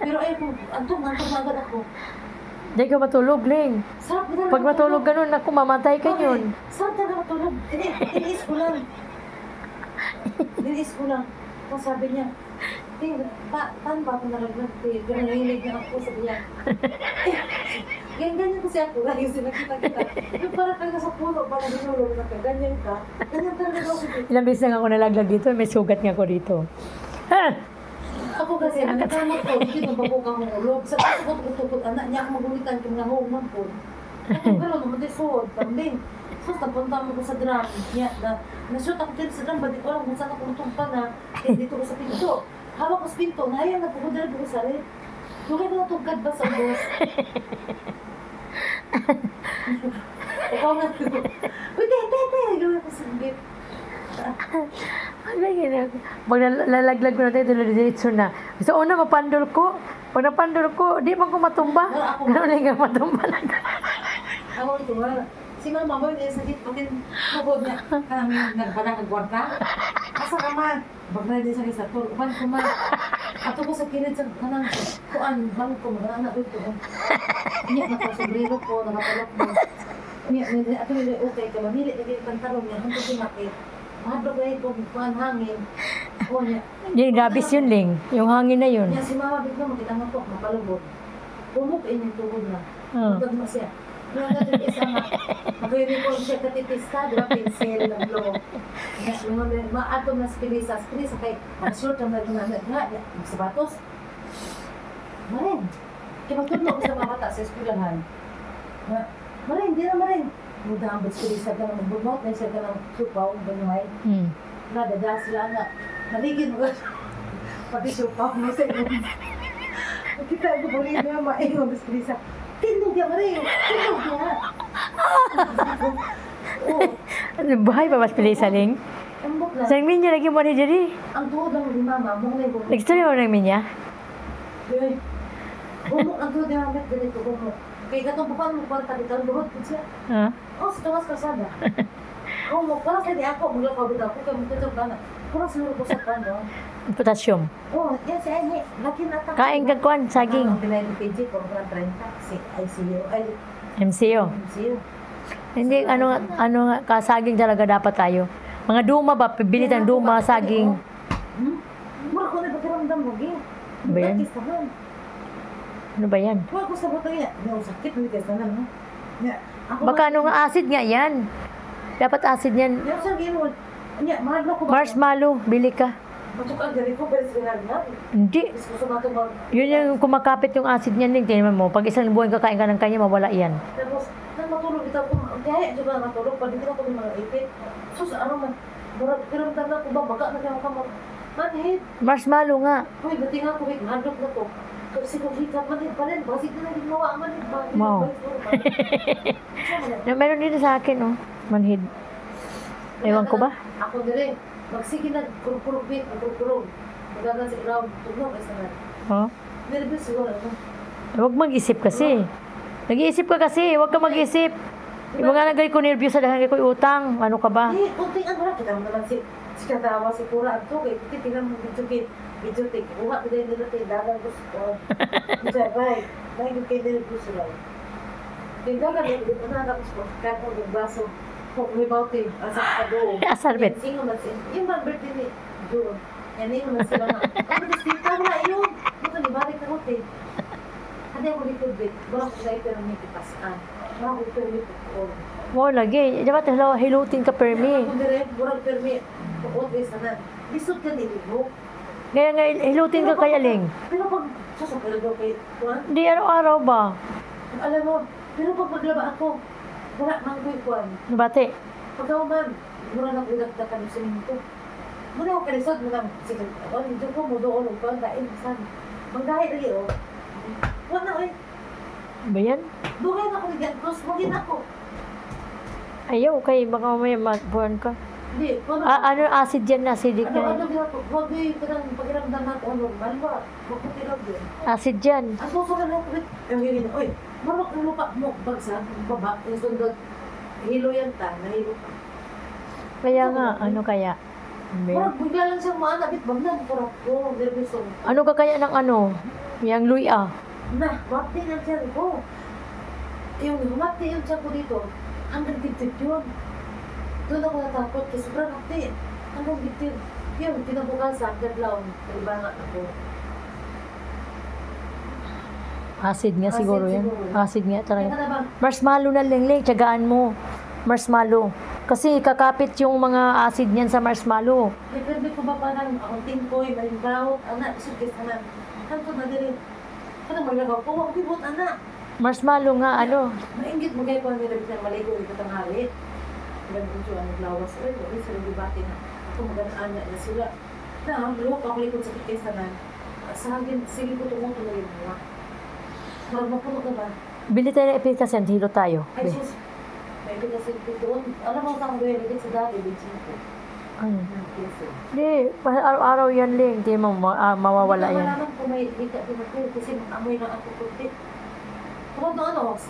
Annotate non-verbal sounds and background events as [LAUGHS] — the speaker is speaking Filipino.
Pero ay, kung antong, antong agad ako. Hindi ka matulog, Ling. Sarap na Pag matulog ganun, ako mamatay ka yun. Sarap na matulog. Ini- Iniis ko lang. Iniis ko lang. Kung sabi niya, pa, paano ba ako nalaglag? Ting, ganun nahilig niya ako sa niya. Ganyan, ganyan kasi ako. Lagi sila kita-kita. Yung parang ka sa puno, parang binulog na ka. Ganyan ka. Ganyan talaga ako. Ilang beses na ako nalaglag dito, may sugat nga ako dito. Ha? Ako kasi, nagkamot ko, hindi na bago ka mong ulog. Sa kaso ko tukod, anak niya ako magulitan kung nahuman [LAUGHS] po. Ako gano'n, namatay suod, pambing. So, napunta mo ko sa drum. Niya, na, na-shoot ako din sa drum, ba di ko alam kung saan ako tumpa na. Eh, dito ko sa pinto. Hawak ko sa pinto, ngayon, nagpupudala ko sa rin. Lugay ko natugad ba sa bus? [LAUGHS] Ikaw nga. Uy, te, te, te. Gawin ko sa gate. [LAUGHS] Ano yun? Pag nal- lalaglag ko na tayo, diretso na. So, una, mapandol ko. Pag napandol ko, di man ko matumba. Ganun lang nga matumba na. Ako ito nga. Si mama mo, yung sakit din. Mabod niya. Kami nagpadang nagwarta. Asa ka man? Bag na din sakit sa tol. Upan ko man. Ato ko sa kilid sa kanang kuan. Bang ko mga anak ito. Niya, nakasombrero ko, nakapalak mo. Niya, ato nila okay ka. Mamili ka yung pantalon niya. Hantong sinakit. Mahadlog na ito, kuan hangin. O niya. Yung rabis yun, Ling. Yung hangin na yun. Niya, si mama bigla mo, kita mo po, mapalubog. Pumuk in yung tuhod na. Oh. Huwag mo siya. Yung natin isa nga, mag-uniform siya katitista, di ba, pencil, na blow. Nga, yung mga maatong na spilisa, spilisa kay, ang naging na, nga, sapatos. Marin. Kaya magtulog sa mga bata sa eskwelahan. Nga, Marin, di na marin. Muda ang spilisa ka na magbunot, na siya ka ng supaw, ganyan. Hmm. Nadada sila nga. Naligid mo Pati supaw mo sa inyo. Kita ko po rin yung maingon sa Krisa. Tindog niya marin. Tindog niya. Oo. Ano, Bahay pa mas pili sa Ling? Ambok na. Sa minya lagi mo ni Jerry. Ang tuhod lang ni mama. Mong na yung bumuk. Nag-story mo ng minya? Yoy. Bumuk ang tuhod ni mama. Ganito bumuk. Kaya katong pa paano mo para tabi-tabi. Buhod po siya. Ha? Oh, sa tawas kasada. Oh, sa di ako. Mula pa bitaw ko. Kaya mo tutog na. Para sa ko sa kano. Potassium. Oh, yan si Amy. Laki na ta. Kain ka kwan, saging. Ang pinay ni PG, kung mga 30, si ICU, ay, MCO. ICU. Hindi, ano, nga- ano nga, kasaging talaga dapat tayo. Mga duma ba? Pibili ng duma, saging. Hmm? Mura ko na pakiramdam mo, Gi. Ba yan? Bakit sa man? Ano ba yan? Mura ko sa buto niya. Yung sakit, hindi ka sana, no? Ya, ako Baka ano nga acid nga yan. Dapat acid yan. Yung sa gino, niya, mahal na ko ba? Marshmallow, bili ka. Ko, na. Hindi. Gusto ko. Yun yung kumakapit yung acid niyan, Ling. Tingnan mo, pag isang buwan kakain ka ng kanya, mawala yan. Tapos, nang matulog ito ko, kaya di ba matulog, pag hindi ko ng mga ipit. Sus, ano man, mura, kiramdam na ko ba, baka na kaya ka mag... Manhid, Marshmallow nga. Uy, buti nga ko, na to. Na Wow. Na, meron dito sa akin, oh. Manhid. Ewan ko ba? Ako dire, magsige na kurkurupit, kurkurong. Magagan sa ground, tugnog, ay sana. Oh. Nervous siguro, ano? Huwag mag-isip kasi. Nag-iisip ka kasi, huwag ka mag-isip. Yung mga nagay ko nervyos sa dahan ko utang. Ano ka ba? Eh, kunting ang wala, kita mo naman si si katawa si Pura at to, kay kuti tingnan mo kit, video tik, uha ko din nila tayo, dagang ko sa Diyan, bye. Bye, yung kay nervous sila. Yung dagang, hindi ko na tapos ko, kaya ko yung baso. Kung may bauti, asa ka doon. Asarbet. Singo man. Yung mga birthday ni June. Yan yung man sila [LAUGHS] nga. Ano ba sila na yun? Ito ni Bari ka hote. Hadi ako dito bit. Wala ko dahil pero may kipasan. Wala ko pero may pukul. Mo lagi. Dapat hello, hilutin ka permi. Ako dire, wala pero may pukul kay sana. Lisod ka ni Libo. Kaya nga, hilutin ka kay Aling. Pero pag sasakal daw kay Juan, Hindi araw-araw ba? alam mo, pero pag maglaba ako, wala nang kuy Juan. Bate. Pagka man, mura na pinagdakan sa minto. Muna ako kalisod, muna sige, ako, dito ko mo doon, ko, kain, san. Manggahi lagi, oh. Wala, eh. Ba yan? Dugay na ako ni Jan Cruz, magin ako. Ayaw, kay baka mamaya mabuhan ka. Hindi, ano, Ah, ano, acid yan, acidic ano, ano, na. gina ko, huwag mo yung pakiramdam natin, ano, normal ba? Huwag mo yun. Acid yan. Ang suso ka lang, wait, yung hirin, oy, marok ang lupa mo, bagsak, baba, yung sundot, hilo yan ta, nahilo ka. Kaya nga, ano kaya? May- Parang bigla lang siyang maanapit. Bagnan, parang ko, nervous ako. Ano ka kaya ng ano? Yang luya. Na, mati na siya ko. Yung mati yung siya ko dito, hanggang dibdib yun. Doon ako natakot kasi sobrang mati. Hanggang dibdib. Yun, kinabukasan, gadlaw, nalibangat ako. Acid nga Acid siguro yan. siguro. Acid nga Kaya talaga. na Marshmallow na lingling, tiyagaan mo. Marshmallow. Kasi kakapit yung mga acid niyan sa marshmallow. Nagkarbi ko ba parang akong timpoy, malimbaw, anak, sugis, anak. Kanto na dili. Kanang maglagaw ko, huwag tibot, anak. Marshmallow nga, ano. Maingit mo kayo kung nilabit na maligo ito tanghali. Ganun siya ang naglawas. Ay, wala sila dibati na. Ako maganaan na na sila. Na, luwak ako likod sa kitis na Sa hagin, sige ko tungo tuloy mo. Marag mapuno na ba? Bili tayo ng epikasen, hilo tayo. Ay, sus. May kasi doon. Alam mo kang gawin ulit sa dati, Bechito. Ano? Hindi, pa- araw-araw yan ling. Hindi mo ma- ah, mawawala yan. Wala naman kung may dika, di ba? Kasi amoy na ako kunti. Kung ano,